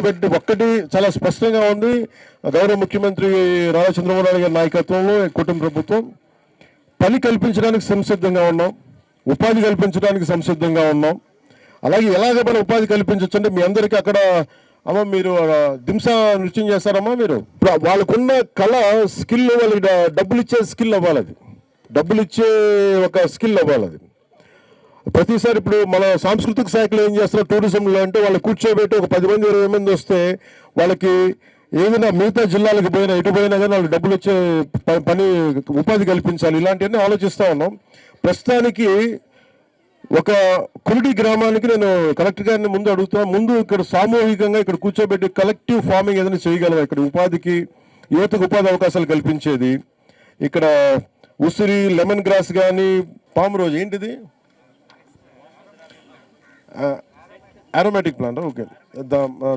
కూర్చోబెట్టి ఒక్కటి చాలా స్పష్టంగా ఉంది. గౌరవ ముఖ్యమంత్రి నారా చంద్రబాబు నాయుడు గారి నాయకత్వంలో కుటుంబ ప్రభుత్వం పని కల్పించడానికి సంసిద్ధంగా ఉన్నాం. ఉపాధి కల్పించడానికి సంసిద్ధంగా ఉన్నాం. అలాగే ఎలాగ మనం ఉపాధి కల్పించవచ్చు అంటే మీ అందరికీ అక్కడ అమ్మ మీరు దింస నృత్యం చేస్తారమ్మా మీరు? ఇప్పుడు వాళ్ళకున్న కళ స్కిల్ వాళ్ళకి డబ్బులు ఇచ్చే స్కిల్ అవ్వాలి అది. డబ్బులు ఇచ్చే ఒక స్కిల్ అవ్వాలి అది. ప్రతిసారి ఇప్పుడు మన సాంస్కృతిక శాఖలో ఏం చేస్తున్నారు టూరిజంలో అంటే వాళ్ళు కూర్చోబెట్టి ఒక పది మంది ఇరవై మంది వస్తే వాళ్ళకి ఏదైనా మిగతా జిల్లాలకు పోయినా ఎటు పోయినా కానీ వాళ్ళకి డబ్బులు వచ్చే పని ఉపాధి కల్పించాలి. ఇలాంటివన్నీ ఆలోచిస్తూ ఉన్నాం. ప్రస్తుతానికి ఒక కురుడి గ్రామానికి నేను కలెక్టర్ గారిని ముందు అడుగుతున్నాను ముందు ఇక్కడ సామూహికంగా ఇక్కడ కూర్చోబెట్టి కలెక్టివ్ ఫార్మింగ్ ఏదైనా చేయగలం ఇక్కడ ఉపాధికి యువతకు ఉపాధి అవకాశాలు కల్పించేది. ఇక్కడ ఉసిరి లెమన్ గ్రాస్ కానీ పాము రోజు ఏంటిది? uh, aromatic plant, okay. The, uh,